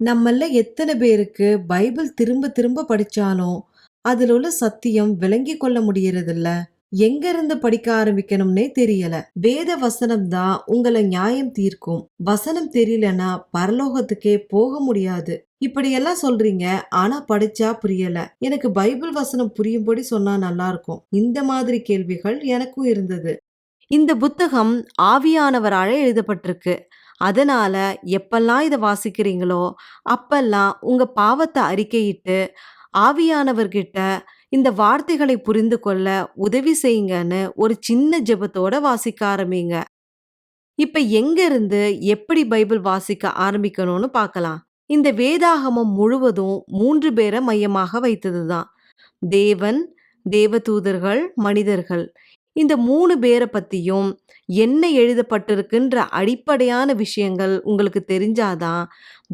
நம்மள எத்தனை பேருக்கு பைபிள் திரும்ப திரும்ப படிச்சாலும் அதுல உள்ள சத்தியம் விளங்கி கொள்ள முடியறதில்ல. எங்க இருந்து படிக்க ஆரம்பிக்கணும்னே தெரியல. வேத வசனம் தான் உங்களை நியாயம் தீர்க்கும். வசனம் தெரியலனா பரலோகத்துக்கே போக முடியாது. இப்படியெல்லாம் சொல்றீங்க ஆனா படிச்சா புரியல. எனக்கு பைபிள் வசனம் புரியும்படி சொன்னா நல்லா இருக்கும் இந்த மாதிரி கேள்விகள் எனக்கும் இருந்தது. இந்த புத்தகம் ஆவியானவரால எழுதப்பட்டிருக்கு. அதனால் எப்பெல்லாம் இதை வாசிக்கிறீங்களோ அப்பெல்லாம் உங்கள் பாவத்தை அறிக்கையிட்டு ஆவியானவர்கிட்ட இந்த வார்த்தைகளை புரிந்து கொள்ள உதவி செய்யுங்கன்னு ஒரு சின்ன ஜெபத்தோட வாசிக்க ஆரம்பிங்க. இப்ப எங்கேருந்து எப்படி பைபிள் வாசிக்க ஆரம்பிக்கணும்னு பார்க்கலாம். இந்த வேதாகமம் முழுவதும் மூன்று பேரை மையமாக வைத்ததுதான். தேவன் தேவதூதர்கள் மனிதர்கள். இந்த மூணு பேரை பற்றியும் என்ன எழுதப்பட்டிருக்குன்ற அடிப்படையான விஷயங்கள் உங்களுக்கு தெரிஞ்சாதான்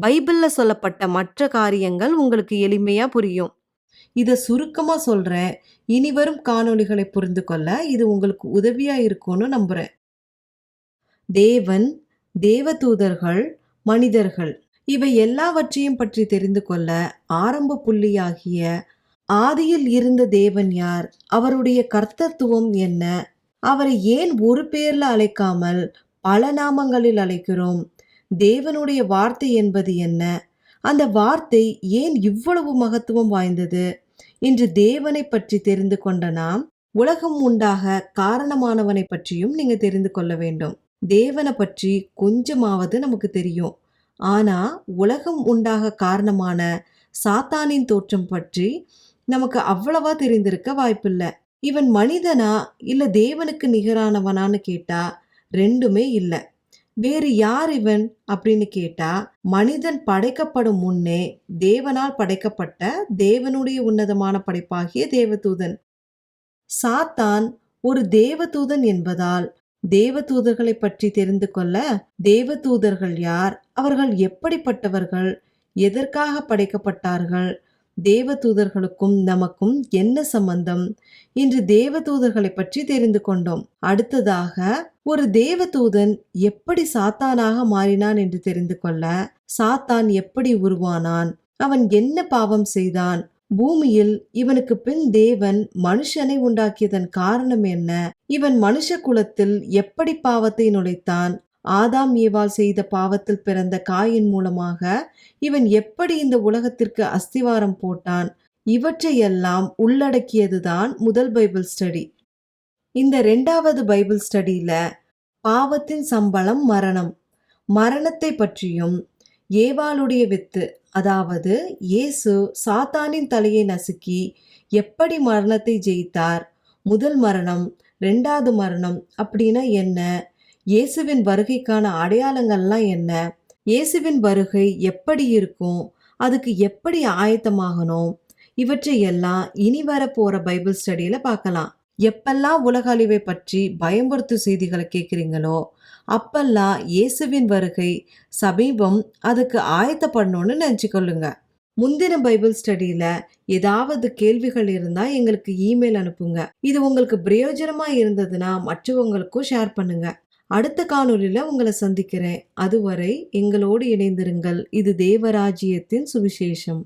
பைபிளில் சொல்லப்பட்ட மற்ற காரியங்கள் உங்களுக்கு எளிமையாக புரியும். இதை சுருக்கமாக சொல்கிறேன் இனி வரும் காணொளிகளை புரிந்து கொள்ள இது உங்களுக்கு உதவியாக இருக்கும்னு நம்புகிறேன் தேவன் தேவதூதர்கள் மனிதர்கள் இவை எல்லாவற்றையும் பற்றி தெரிந்து கொள்ள ஆரம்ப புள்ளியாகிய ஆதியில் இருந்த தேவன் யார்? அவருடைய கர்த்தத்துவம் என்ன? அவரை ஏன் ஒரு பேர்ல அழைக்காமல் பல நாமங்களில் அழைக்கிறோம்? தேவனுடைய வார்த்தை என்பது என்ன? அந்த வார்த்தை ஏன் இவ்வளவு மகத்துவம் வாய்ந்தது? இன்று தேவனை பற்றி தெரிந்து கொண்ட நாம் உலகம் உண்டாக காரணமானவனை பற்றியும் நீங்க தெரிந்து கொள்ள வேண்டும். தேவனை பற்றி கொஞ்சமாவது நமக்கு தெரியும். ஆனா உலகம் உண்டாக காரணமான சாத்தானின் தோற்றம் பற்றி நமக்கு அவ்வளவா தெரிந்திருக்க வாய்ப்பில்லை. இவன் மனிதனா இல்ல தேவனுக்கு நிகரானவனான்னு கேட்டா ரெண்டுமே இல்லை. வேறு யார் இவன் அப்படின்னு கேட்டா மனிதன் படைக்கப்படும் முன்னே தேவனால் படைக்கப்பட்ட தேவனுடைய உன்னதமான படைப்பாகிய தேவதூதன். சாத்தான் ஒரு தேவதூதன் என்பதால் தேவதூதர்களை பற்றி தெரிந்து கொள்ள தேவதூதர்கள் யார்? அவர்கள் எப்படிப்பட்டவர்கள்? எதற்காக படைக்கப்பட்டார்கள்? தேவதூதர்களுக்கும் நமக்கும் என்ன சம்பந்தம்? இன்று தேவதூதர்களை பற்றி தெரிந்து கொண்டோம். அடுத்ததாக ஒரு தேவதூதன் எப்படி சாத்தானாக மாறினான் என்று தெரிந்து கொள்ள சாத்தான் எப்படி உருவானான்? அவன் என்ன பாவம் செய்தான்? பூமியில் இவனுக்கு பின் தேவன் மனுஷனை உண்டாக்கியதன் காரணம் என்ன? இவன் மனுஷ குலத்தில் எப்படி பாவத்தை நுழைத்தான்? ஆதாம் ஏவால் செய்த பாவத்தில் பிறந்த காயின் மூலமாக இவன் எப்படி இந்த உலகத்திற்கு அஸ்திவாரம் போட்டான்? இவற்றையெல்லாம் உள்ளடக்கியதுதான் முதல் பைபிள் ஸ்டடி. இந்த ரெண்டாவது பைபிள் ஸ்டடியில பாவத்தின் சம்பளம் மரணம். மரணத்தை பற்றியும் ஏவாளுடைய வித்து அதாவது இயேசு சாத்தானின் தலையை நசுக்கி எப்படி மரணத்தை ஜெயித்தார்? முதல் மரணம் ரெண்டாவது மரணம் அப்படின்னா என்ன? இயேசுவின் வருகைக்கான அடையாளங்கள்லாம் என்ன? இயேசுவின் வருகை எப்படி இருக்கும்? அதுக்கு எப்படி ஆயத்தமாகணும்? இவற்றை எல்லாம் இனி வர போற பைபிள் ஸ்டடியில பார்க்கலாம். எப்பெல்லாம் உலக அழிவை பற்றி பயம்படுத்தும் செய்திகளை கேட்குறீங்களோ அப்பெல்லாம் இயேசுவின் வருகை சமீபம் அதுக்கு ஆயத்தப்படணும்னு நினச்சிக்கொள்ளுங்க. முந்தின பைபிள் ஸ்டடியில ஏதாவது கேள்விகள் இருந்தா எங்களுக்கு இமெயில் அனுப்புங்க. இது உங்களுக்கு பிரயோஜனமா இருந்ததுன்னா மற்றவங்களுக்கும் ஷேர் பண்ணுங்க. அடுத்த காணொலியில் உங்களை சந்திக்கிறேன். அதுவரை எங்களோடு இணைந்திருங்கள். இது தேவராஜ்யத்தின் சுவிசேஷம்.